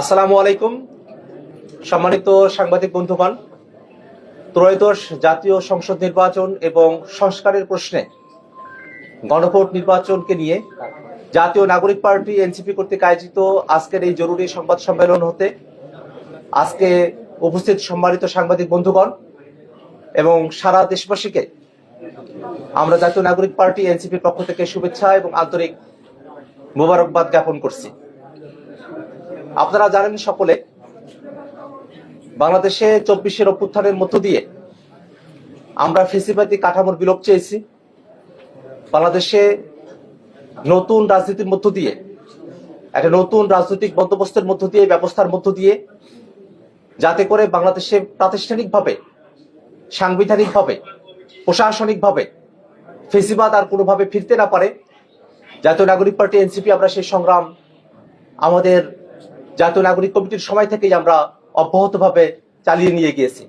আসসালামু আলাইকুম, সম্মানিত সাংবাদিক বন্ধুগণ। ত্রয়োদশ জাতীয় সংসদ নির্বাচন এবং সংস্কারের প্রশ্নে গণভোট নির্বাচনকে নিয়ে জাতীয় নাগরিক পার্টি এনসিপি কর্তৃক আয়োজিত আজকের এই জরুরি সংবাদ সম্মেলন হতে আজকে উপস্থিত সম্মানিত সাংবাদিক বন্ধুগণ এবং সারা দেশবাসীকে আমরা জাতীয় নাগরিক পার্টি এনসিপির পক্ষ থেকে শুভেচ্ছা এবং আন্তরিক মোবারকবাদ জ্ঞাপন করছি। আপনারা জানেন সকলে, বাংলাদেশে চব্বিশের অভ্যুত্থানের মধ্য দিয়ে আমরা ফেসিবাদী কাঠামোর বিলোপ চেয়েছি। বাংলাদেশে নতুন রাজনীতির মধ্য দিয়ে, একটা নতুন রাজনৈতিক বন্দোবস্তের মধ্য দিয়ে, ব্যবস্থার মধ্য দিয়ে যাতে করে বাংলাদেশে প্রাতিষ্ঠানিকভাবে, সাংবিধানিকভাবে, প্রশাসনিকভাবে ফেসিবাদ আর কোনোভাবে ফিরতে না পারে। জাতীয় নাগরিক পার্টি, এনসিপি, আমরা সেই সংগ্রাম আমাদের জাতীয় নাগরিক কমিটির সময় থেকেই আমরা অব্যাহতভাবে চালিয়ে নিয়ে গিয়েছি।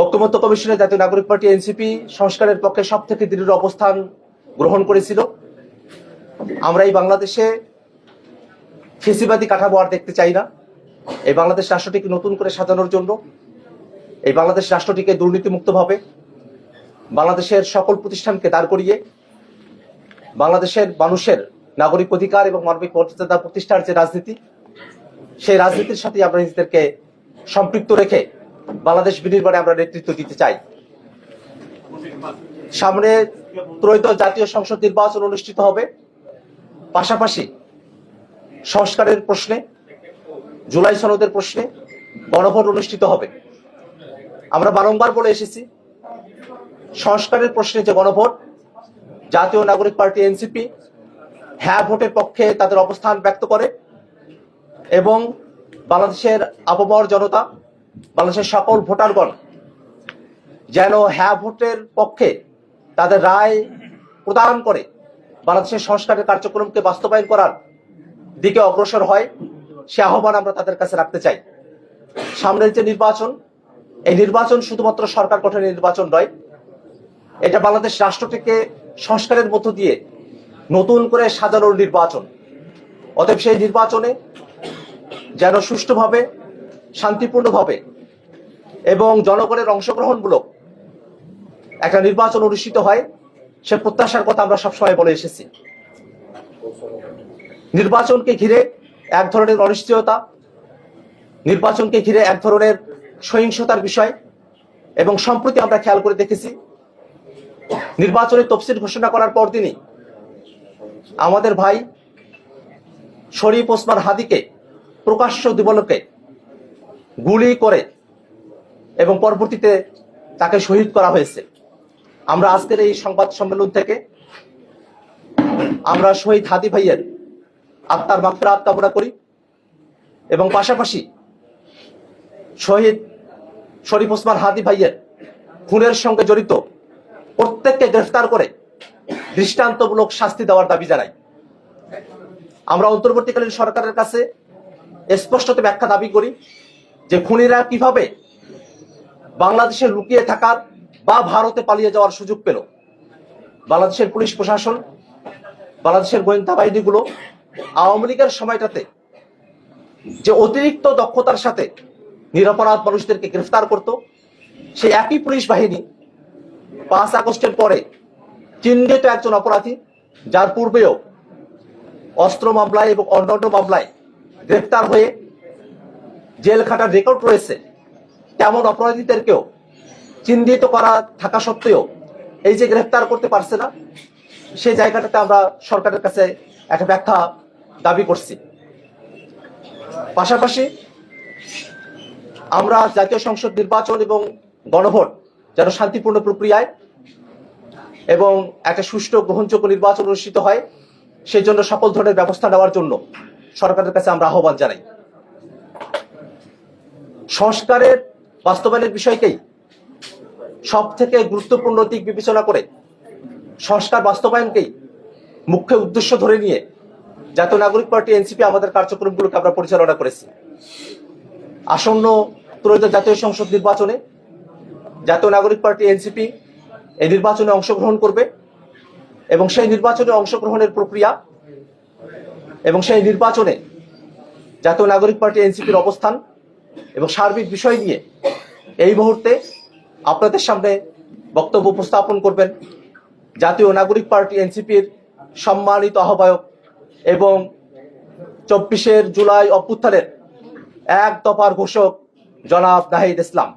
ঐক্যমত্য কমিশনের জাতীয় নাগরিক পার্টি এনসিপি সংস্কারের পক্ষে সব থেকে দৃঢ় অবস্থান গ্রহণ করেছিল। আমরা এই বাংলাদেশে ফেসিবাদী কাঠামো আর দেখতে চাই না। এই বাংলাদেশ রাষ্ট্রটিকে নতুন করে সাজানোর জন্য, এই বাংলাদেশ রাষ্ট্রটিকে দুর্নীতিমুক্তভাবে, বাংলাদেশের সকল প্রতিষ্ঠানকে দাঁড় করিয়ে, বাংলাদেশের মানুষের নাগরিক অধিকার এবং মানবিক মর্যাদা প্রতিষ্ঠার যে রাজনীতি সেই রাজনীতির সাথে আমরা নিজেদেরকে সম্পৃক্ত রেখে বাংলাদেশ বিনির্মাণে আমরা নেতৃত্ব দিতে চাই। সামনে ত্রয়োদশ জাতীয় সংসদ নির্বাচন অনুষ্ঠিত হবে। পাশাপাশি সংস্কারের প্রশ্নে, জুলাই সনদের প্রশ্নে গণভোট অনুষ্ঠিত হবে। আমরা বারংবার বলে এসেছি, সংস্কারের প্রশ্নে যে গণভোট, জাতীয় নাগরিক পার্টি এনসিপি হ্যাঁ ভোটের পক্ষে তাদের অবস্থান ব্যক্ত করে। এবং বাংলাদেশের আবহাওয়ার জনতা, বাংলাদেশের সকল ভোটারগণ যেন হ্যাঁ ভোটের পক্ষে তাদের রায় প্রদান করে বাংলাদেশের সংস্কারের কার্যক্রমকে বাস্তবায়ন করার দিকে অগ্রসর হয়, সে আহ্বান আমরা তাদের কাছে রাখতে চাই। সামনের যে নির্বাচন, এই নির্বাচন শুধুমাত্র সরকার গঠনের নির্বাচন নয়, এটা বাংলাদেশ রাষ্ট্রটিকে সংস্কারের মধ্য দিয়ে নতুন করে সাজানোর নির্বাচন। অতএব সেই নির্বাচনে যেন সুষ্ঠুভাবে, শান্তিপূর্ণভাবে এবং জনগণের অংশগ্রহণমূলক একটা নির্বাচন অনুষ্ঠিত হয়, সে প্রত্যাশার কথা আমরা সবসময় বলে এসেছি। নির্বাচনকে ঘিরে এক ধরনের অনিশ্চয়তা, নির্বাচনকে ঘিরে এক ধরনের সহিংসতার বিষয় এবং সম্প্রতি আমরা খেয়াল করে দেখেছি, নির্বাচনের তফসিল ঘোষণা করার পরদিনই আমাদের ভাই শরীফ ওসমান হাদিকে প্রকাশ্য দিবলকে গুলি করে এবং পরবর্তীতে তাকে শহীদ করা হয়েছে। আমরা আজকের এই সংবাদ সম্মেলন থেকে আমরা শহীদ হাদি ভাইয়ের আত্মার মাফরাত কামনা করি এবং পাশাপাশি শহীদ শরীফ ওসমান হাদি ভাইয়ের খুনের সঙ্গে জড়িত প্রত্যেককে গ্রেফতার করে দৃষ্টান্তমূলক শাস্তি দেওয়ার দাবি জানাই। আমরা অন্তর্বর্তীকালীন সরকারের কাছে স্পষ্টত ব্যাখ্যা দাবি করি যে খুনিরা কীভাবে বাংলাদেশে লুকিয়ে থাকার বা ভারতে পালিয়ে যাওয়ার সুযোগ পেল। বাংলাদেশের পুলিশ প্রশাসন, বাংলাদেশের গোয়েন্দা বাহিনীগুলো আওয়ামী লীগের সময়টাতে যে অতিরিক্ত দক্ষতার সাথে নিরপরাধ মানুষদেরকে গ্রেফতার করত, সেই একই পুলিশ বাহিনী পাঁচ আগস্টের পরে চিহ্নিত একজন অপরাধী, যার পূর্বেও অস্ত্র মামলায় এবং অন্যান্য মামলায় গ্রেফতার হয়ে জেল খাটার রেকর্ড রয়েছে। তেমন অপরাধীদেরকেও চিহ্নিত করা থাকা সত্ত্বেও এই যে গ্রেফতার করতে পারছে না, সেই জায়গাটাতে আমরা সরকারের কাছে একটা ব্যাখ্যা দাবি করছি। পাশাপাশি আমরা জাতীয় সংসদ নির্বাচন এবং গণভোট যেন শান্তিপূর্ণ প্রক্রিয়ায় এবং একটা সুষ্ঠু গ্রহণযোগ্য নির্বাচন অনুষ্ঠিত হয়, সেই জন্য সকল ধরনের ব্যবস্থা নেওয়ার জন্য সরকারের কাছে আমরা আহ্বান জানাই। সংস্কারের বাস্তবায়নের বিষয়কেই সব থেকে গুরুত্বপূর্ণ দিক বিবেচনা করে সংস্কার বাস্তবায়নকেই মুখ্য উদ্দেশ্য ধরে নিয়ে জাতীয় নাগরিক পার্টি, এনসিপি আমাদের কার্যক্রমগুলোকে আমরা পরিচালনা করেছি। আসন্ন ত্রয়োদশ জাতীয় সংসদ নির্বাচনে জাতীয় নাগরিক পার্টি, এনসিপি এই নির্বাচনে অংশগ্রহণ করবে এবং সেই নির্বাচনে অংশগ্রহণের প্রক্রিয়া এবং সেই নির্বাচনে জাতীয় নাগরিক পার্টি এনসিপির অবস্থান এবং সার্বিক বিষয় নিয়ে এই মুহূর্তে আপনাদের সামনে বক্তব্য উপস্থাপন করবেন জাতীয় নাগরিক পার্টি এনসিপির সম্মানিত আহ্বায়ক এবং চব্বিশের জুলাই অভ্যুত্থানের এক দফার ঘোষক জনাব নাহিদ ইসলাম।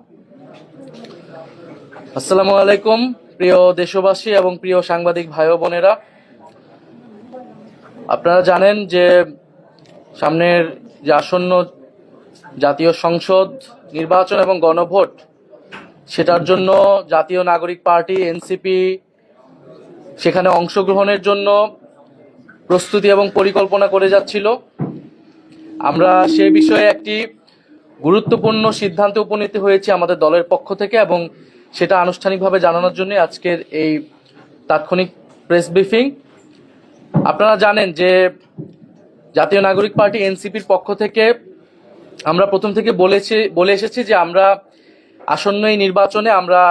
আসসালামু আলাইকুম, প্রিয় দেশবাসী এবং প্রিয় সাংবাদিক ভাই বোনেরা। আপনারা জানেন যে সামনের যে আসন্ন জাতীয় সংসদ নির্বাচন এবং গণভোট, সেটার জন্য জাতীয় নাগরিক পার্টি, এনসিপি, সেখানে অংশগ্রহণের জন্য প্রস্তুতি এবং পরিকল্পনা করে যাচ্ছিল। আমরা সে বিষয়ে একটি গুরুত্বপূর্ণ সিদ্ধান্তে উপনীত হয়েছে আমাদের দলের পক্ষ থেকে এবং সেটা আনুষ্ঠানিকভাবে জানানোর জন্য আজকের এই তাৎক্ষণিক প্রেস ব্রিফিং। আপনারা জানেন যে জাতীয় নাগরিক পার্টি এনসিপির পক্ষ থেকে আমরা প্রথম থেকে বলেছি, বলে এসেছি যে আমরা আসন্ন এই নির্বাচনে আমরা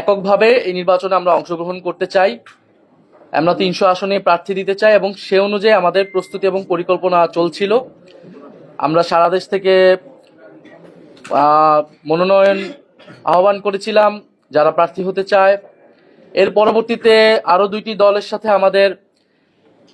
এককভাবে এই নির্বাচনে আমরা অংশগ্রহণ করতে চাই। আমরা তিনশো আসনে প্রার্থী দিতে চাই এবং সে অনুযায়ী আমাদের প্রস্তুতি এবং পরিকল্পনা চলছিল। আমরা সারা দেশ থেকে মনোনয়ন আহ্বান করেছিলাম, যারা প্রার্থী হতে চায়। এর পরবর্তীতে আরও দুইটি দলের সাথে আমাদের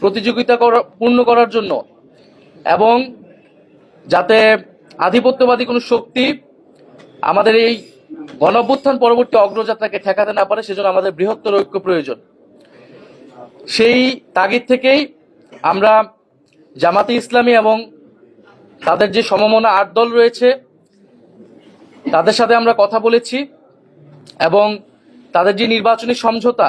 প্রতিযোগিতা পূর্ণ করার জন্য। এবং যাতে আধিপত্যবাদী কোনো শক্তি আমাদের এই গণঅভ্যুত্থান পরবর্তী অগ্রযাত্রাকে ঠেকাতে না পারে, সেজন্য আমাদের বৃহত্তর ঐক্য প্রয়োজন। সেই তাগিদ থেকেই আমরা জামাতে ইসলামী এবং তাদের যে সমমনা আট দল রয়েছে, তাদের সাথে আমরা কথা বলেছি এবং তাদের যে নির্বাচনী সমঝোতা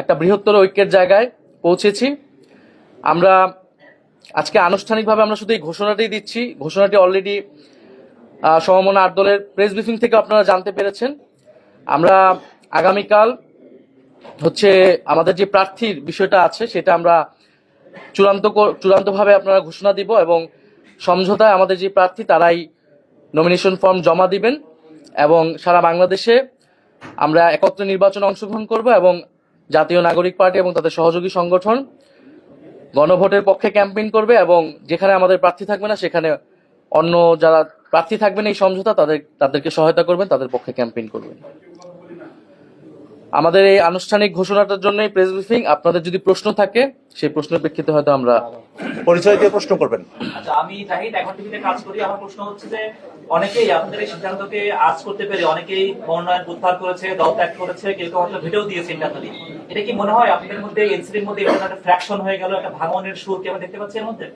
একটা বৃহত্তর ঐক্যের জায়গায় পৌঁছেছি। আমরা আজকে আনুষ্ঠানিকভাবে আমরা শুধু এই ঘোষণাটি দিচ্ছি, ঘোষণাটি অলরেডি সমমনা আট দলের প্রেস ব্রিফিং থেকে আপনারা জানতে পেরেছেন। আমরা আগামীকাল হচ্ছে আমাদের যে প্রার্থীর বিষয়টা আছে, সেটা আমরা চূড়ান্ত চূড়ান্তভাবে আপনারা ঘোষণা দিব এবং সমঝোতায় আমাদের যে প্রার্থী, তারাই নমিনেশন ফর্ম জমা দিবেন এবং সারা বাংলাদেশে আমরা একত্রে নির্বাচনে অংশগ্রহণ করব এবং জাতীয় নাগরিক পার্টি এবং তাদের সহযোগী সংগঠন গণভোটের পক্ষে ক্যাম্পেইন করবে এবং যেখানে আমাদের প্রার্থী থাকবে না সেখানে অন্য যারা প্রার্থী থাকবেন এই সমঝোতা তাদের তাদেরকে সহায়তা করবেন তাদের পক্ষে ক্যাম্পেইন করবেন। আমাদের এই আনুষ্ঠানিক ঘোষণাটার জন্যই প্রেস ব্রিফিং। আপনাদের যদি প্রশ্ন থাকে সেই প্রশ্নের প্রেক্ষিতে হয়তো আমরা পরিচয় দিয়ে প্রশ্ন করবেন। আচ্ছা আমি জাহিদ এখন টিভিতে কাজ করি। আমার প্রশ্ন হচ্ছে যে অনেকেই আপনাদের এই সিদ্ধান্তকে আজ করতে পেরে অনেকেই মনোনয়ন উদ্ধার করেছে, দল ত্যাগ করেছে, কেউ কেউ হয়তো ভিডিও দিয়েছে ইন্টারনালি এটা কি মনে হয় আপনাদের মধ্যে এনসিপির মধ্যে একটা ফ্র্যাকশন হয়ে গেল, একটা ভাঙনের সুর কি আমরা দেখতে পাচ্ছি এর মধ্যে?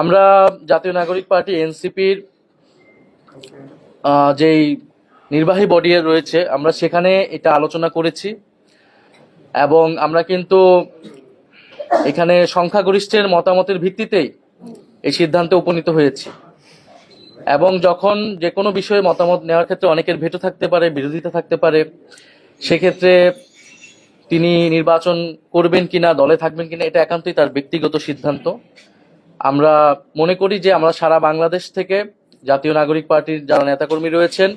আমরা জাতীয় নাগরিক পার্টি, এনসিপির যেই নির্বাহী বডি রয়েছে, আমরা সেখানে এটা আলোচনা করেছি। এবং আমরা কিন্তু এখানে সংখ্যাগরিষ্ঠের মতামতের ভিত্তিতেই এই সিদ্ধান্তে উপনীত হয়েছি। এবং যখন যে কোনো বিষয়ে মতামত নেওয়ার ক্ষেত্রে অনেকের ভেটো থাকতে পারে বিরোধিতা থাকতে পারে সেক্ষেত্রে তিনি নির্বাচন করবেন কিনা দলে থাকবেন কিনা এটা একান্তই তার ব্যক্তিগত সিদ্ধান্ত। আমরা মনে করি যে আমরা সারা বাংলাদেশ থেকে জাতীয় নাগরিক পার্টির যারা নেতাকর্মী রয়েছেন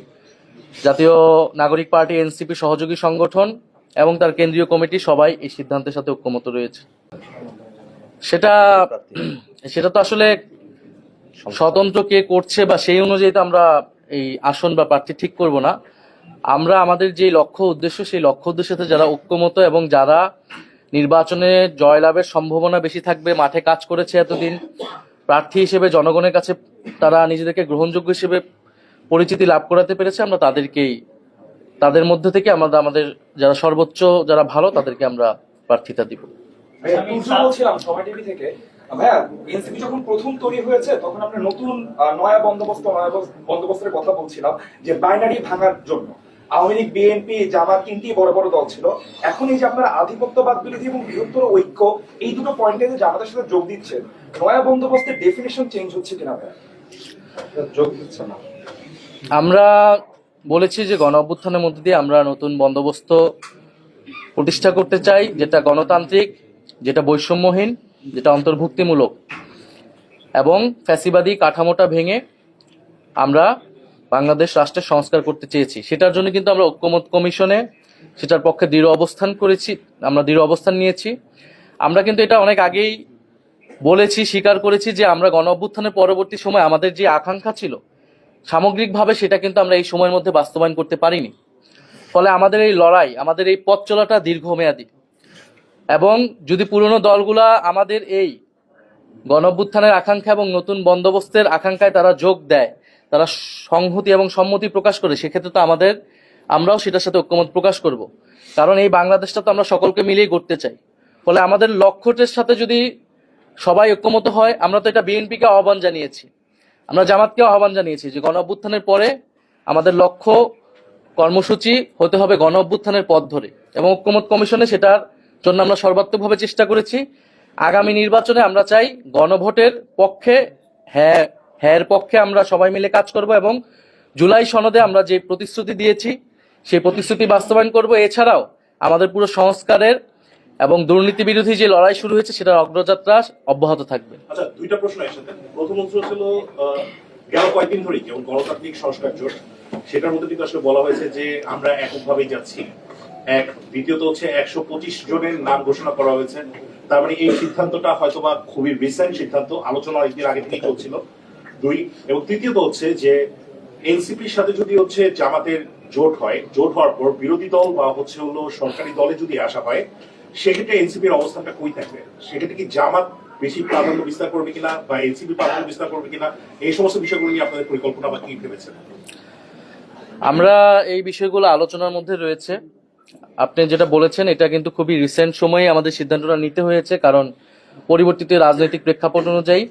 জাতীয় নাগরিক পার্টি এনসিপি সহযোগী সংগঠন এবং তার কেন্দ্রীয় কমিটি সবাই এই সিদ্ধান্তের সাথে ঐক্যমত রয়েছে। সেটা সেটা তো আসলে স্বতন্ত্র কে করছে বা সেই অনুযায়ী তো আমরা এই আসন বা প্রার্থী ঠিক করব না। আমরা আমাদের যে লক্ষ্য উদ্দেশ্য সেই লক্ষ্য উদ্দেশ্যে যারা ঐক্যমত এবং যারা নির্বাচনে জয়লাভের সম্ভাবনা বেশি থাকবে মাঠে কাজ করেছে এতদিন প্রার্থী হিসেবে জনগণের কাছে তারা নিজেদেরকে গ্রহণযোগ্য হিসেবে পরিচিতি লাভ করাতে পেরেছে আমরা তাদেরকেই তাদের মধ্যে থেকে আমরা আমাদের যারা সর্বোচ্চ যারা ভালো তাদেরকে আমরা প্রার্থিতা দিব। টিভি থেকে। ভাইয়া এনসিপি যখন প্রথম তৈরি হয়েছে তখন আমরা নতুন নয়া বন্দোবস্ত নয়া বন্দোবস্তের কথা বলছিলাম যে বাইনারি ভাঙার জন্য। আওয়ামী লীগ বিএনপি জামাত তিনটি বড় বড় দল ছিল। এখন এই যে আপনারা আধিপত্যবাদ বিরোধী এবং বৃহত্তর ঐক্য এই দুটো পয়েন্টে যে জামাতের সাথে যোগ দিচ্ছেন নয়া বন্দোবস্তের ডেফিনেশন চেঞ্জ হচ্ছে কিনা ভাইয়া? যোগ দিচ্ছে না। আমরা বলেছি যে গণ অভ্যুত্থানের মধ্যে দিয়ে আমরা নতুন বন্দোবস্ত প্রতিষ্ঠা করতে চাই যেটা গণতান্ত্রিক যেটা বৈষম্যহীন। যেটা অন্তর্ভুক্তিমূলক। এবং ফ্যাসিবাদী কাঠামোটা ভেঙে আমরা বাংলাদেশ রাষ্ট্রের সংস্কার করতে চেয়েছি। সেটার জন্য কিন্তু আমরা ঐক্যমত কমিশনে সেটার পক্ষে দৃঢ় অবস্থান করেছি, আমরা দৃঢ় অবস্থান নিয়েছি। আমরা কিন্তু এটা অনেক আগেই বলেছি, স্বীকার করেছি যে আমরা গণ অভ্যুত্থানের পরবর্তী সময় আমাদের যে আকাঙ্ক্ষা ছিল, সামগ্রিকভাবে সেটা কিন্তু আমরা এই সময়ের মধ্যে বাস্তবায়ন করতে পারিনি। ফলে আমাদের এই লড়াই, আমাদের এই পথ চলাটা দীর্ঘমেয়াদী। এবং যদি পুরনো দলগুলা আমাদের এই গণঅভ্যুত্থানের আকাঙ্ক্ষা এবং নতুন বন্দোবস্তের আকাঙ্ক্ষায় তারা যোগ দেয়, তারা সংহতি এবং সম্মতি প্রকাশ করে, সেক্ষেত্রে তো আমাদের, আমরাও সেটার সাথে ঐক্যমত প্রকাশ করব। কারণ এই বাংলাদেশটা তো আমরা সকলকে মিলিয়ে করতে চাই। ফলে আমাদের লক্ষ্যটের সাথে যদি সবাই ঐক্যমত হয়, আমরা তো এটা বিএনপিকে আহ্বান জানিয়েছি। আমরা জামাতকেও আহ্বান জানিয়েছি যে গণ অভ্যুত্থানের পরে আমাদের লক্ষ্য কর্মসূচি হতে হবে গণ অভ্যুত্থানের পথ ধরে। এবং ঐক্যমত কমিশনে সেটার জন্য আমরা সর্বাত্মকভাবে চেষ্টা করেছি। আগামী নির্বাচনে আমরা চাই গণভোটের পক্ষে হ্যাঁ হ্যার পক্ষে আমরা সবাই মিলে কাজ করব এবং জুলাই সনদে আমরা যে প্রতিশ্রুতি দিয়েছি, সেই প্রতিশ্রুতি বাস্তবায়ন করব। এছাড়াও আমাদের পুরো সংস্কারের এবং দুর্নীতি বিরোধী যে লড়াই শুরু হয়েছে, সেটার অগ্রযাত্রা অব্যাহত থাকবে। আচ্ছা দুইটা প্রশ্ন প্রথম অংশ ছিল গেল কয়েকদিন গণতান্ত্রিক সংস্কার জোট, সেটার মধ্যে কিন্তু আসলে বলা হয়েছে যে আমরা এককভাবেই যাচ্ছি। এক, দ্বিতীয়ত হচ্ছে একশো পঁচিশ জনের নাম ঘোষণা করা হয়েছে। তার মানে এই সিদ্ধান্তটা হয়তোবা খুবই রিসেন্ট সিদ্ধান্ত, আলোচনা একদিন আগে থেকেই চলছিল। দুই, এবং তৃতীয়ত হচ্ছে যে এনসিপির সাথে যদি হচ্ছে জামাতের জোট হয়, জোট হওয়ার পর বিরোধী দল বা হচ্ছে হলো সরকারি দলে যদি আসা হয়, সেক্ষেত্রে এনসিপির অবস্থানটা কই থাকবে? সেক্ষেত্রে কি জামাত বেশি প্রাধান্য বিস্তার করবে কিনা বা এনসিপি প্রাধান্য বিস্তার করবে কিনা? এই সমস্ত বিষয়গুলো নিয়ে আপনাদের পরিকল্পনা বা কি ভেবেছেন? আমরা এই বিষয়গুলো আলোচনার মধ্যে রয়েছে। আপনি যেটা বলেছেন, এটা কিন্তু খুবই রিসেন্ট সময়ে আমাদের সিদ্ধান্তটা নিতে হয়েছে, কারণ পরিবর্তিত রাজনৈতিক প্রেক্ষাপট অনুযায়ী।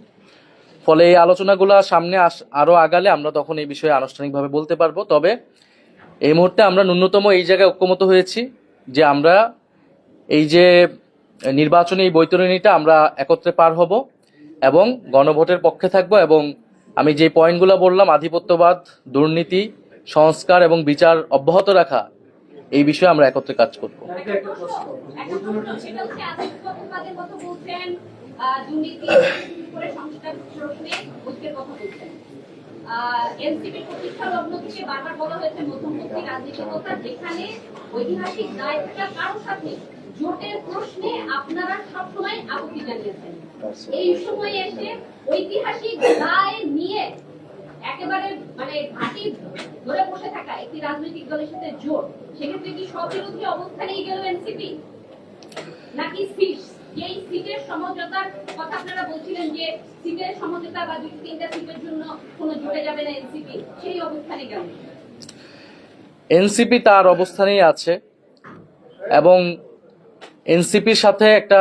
ফলে এই আলোচনাগুলো সামনে আস- আরও আগালে আমরা তখন এই বিষয়ে আনুষ্ঠানিকভাবে বলতে পারব। তবে এই মুহূর্তে আমরা ন্যূনতম এই জায়গায় ঐক্যমত হয়েছি যে আমরা এই যে নির্বাচনী এই বৈতরণীটা আমরা একত্রে পার হব এবং গণভোটের পক্ষে থাকব এবং আমি যে পয়েন্টগুলো বললাম, আধিপত্যবাদ, দুর্নীতি, সংস্কার এবং বিচার অব্যাহত রাখা এই বিষয়ে আমরা একত্রে কাজ করব। ঐতিহাসিক জোটের প্রশ্নে আপনারা সবসময় আপত্তি জানিয়েছেন এই সময়ে এসে ঐতিহাসিক দায় নিয়ে একেবারে মানে ঘাঁটি ধরে বসে থাকা একটি রাজনৈতিক দলের সাথে জোট, সেক্ষেত্রে কি স্ববিরোধী অবস্থানেই গেল এনসিপি নাকি সিট? সিটের সমঝোতার কথা আপনারা বলছিলেন যে সিটের সমঝোতা বা তিনটা সিটের জন্য কোনো জুটে যাবে না এনসিপি সেই অবস্থানে গেল। এনসিপি তার অবস্থানেই আছে এবং এনসিপির সাথে একটা,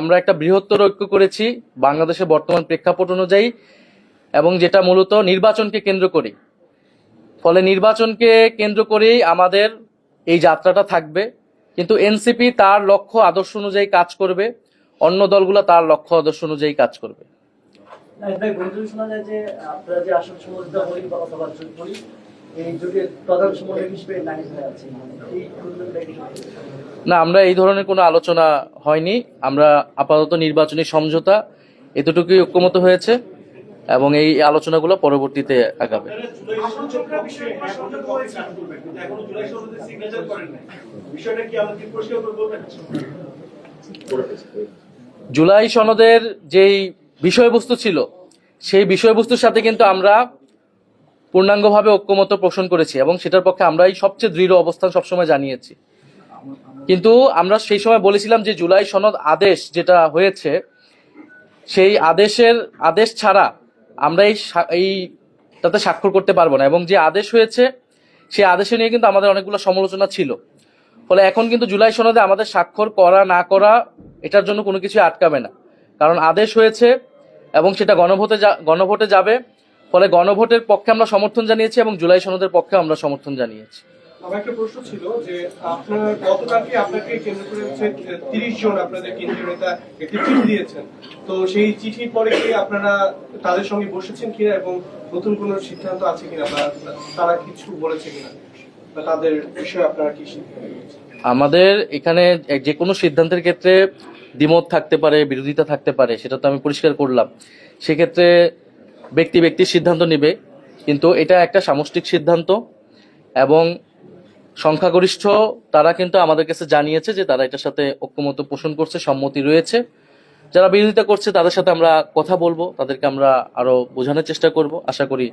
আমরা একটা বৃহত্তর ঐক্য করেছি বাংলাদেশের বর্তমান প্রেক্ষাপট অনুযায়ী। এবং যেটা মূলত নির্বাচনকে কেন্দ্র করে ফলে নির্বাচনকে কেন্দ্র করেই আমাদের এই যাত্রাটা থাকবে। কিন্তু এনসিপি তার লক্ষ্য আদর্শ অনুযায়ী কাজ করবে অন্য দলগুলো তার লক্ষ্য আদর্শ অনুযায়ী কাজ করবে। না, আমরা এই ধরনের কোনো আলোচনা হয়নি। আমরা আপাতত নির্বাচনী সমঝোতা এতটুকুই ঐক্যমত হয়েছে। এবং এই আলোচনাগুলো পরবর্তীতে আগাবে। জুলাই সনদের যেই বিষয়বস্তু ছিল সেই বিষয়বস্তুর সাথে কিন্তু আমরা পূর্ণাঙ্গভাবে ঐক্যমত পোষণ করেছি এবং সেটার পক্ষে আমরাই সবচেয়ে দৃঢ় অবস্থান সবসময় জানিয়েছি। কিন্তু আমরা সেই সময় বলেছিলাম যে জুলাই সনদ আদেশ যেটা হয়েছে সেই আদেশের আদেশ ছাড়া আমরা এই সা- এই তাতে স্বাক্ষর করতে পারব না। এবং যে আদেশ হয়েছে, সেই আদেশে নিয়ে কিন্তু আমাদের অনেকগুলো সমালোচনা ছিল। ফলে এখন কিন্তু জুলাই সনদে আমাদের স্বাক্ষর করা, না করা, এটার জন্য কোনো কিছু আটকাবে না। কারণ আদেশ হয়েছে এবং সেটা গণভোটে গণভোটে যাবে। ফলে গণভোটের পক্ষে আমরা সমর্থন জানিয়েছি এবং জুলাই সনদের পক্ষে আমরা সমর্থন জানিয়েছি। আমার একটা প্রশ্ন ছিল যে আপনার, গতকালকে আপনাকে কেন্দ্র করে হচ্ছে তিরিশ জন আপনাদের কেন্দ্রীয় নেতা একটি চিঠি দিয়েছেন। তো সেই চিঠির পরে কি আপনারা তাদের সঙ্গে বসেছেন কিনা এবং নতুন সিদ্ধান্ত আছে কিনা বা তারা কিছু বলেছে কিনা? বা তাদের বিষয়ে আপনারা কি আমাদের এখানে যে কোনো সিদ্ধান্তের ক্ষেত্রে দ্বিমত থাকতে পারে, বিরোধিতা থাকতে পারে, সেটা তো আমি পরিষ্কার করলাম। সেক্ষেত্রে ব্যক্তি ব্যক্তির সিদ্ধান্ত নেবে, কিন্তু এটা একটা সামষ্টিক সিদ্ধান্ত এবং সংখ্যাগরিষ্ঠ, তারা কিন্তু আমাদের কাছে জানিয়েছে যে তারা এটার সাথে ঐক্যমত পোষণ করছে, সম্মতি রয়েছে। যারা বিরোধিতা করছে, তাদের সাথে আমরা কথা বলব, তাদেরকে আমরা আরও বোঝানোর চেষ্টা করব। আশা করি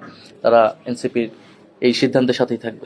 তারা এনসিপির এই সিদ্ধান্তের সাথেই থাকবে।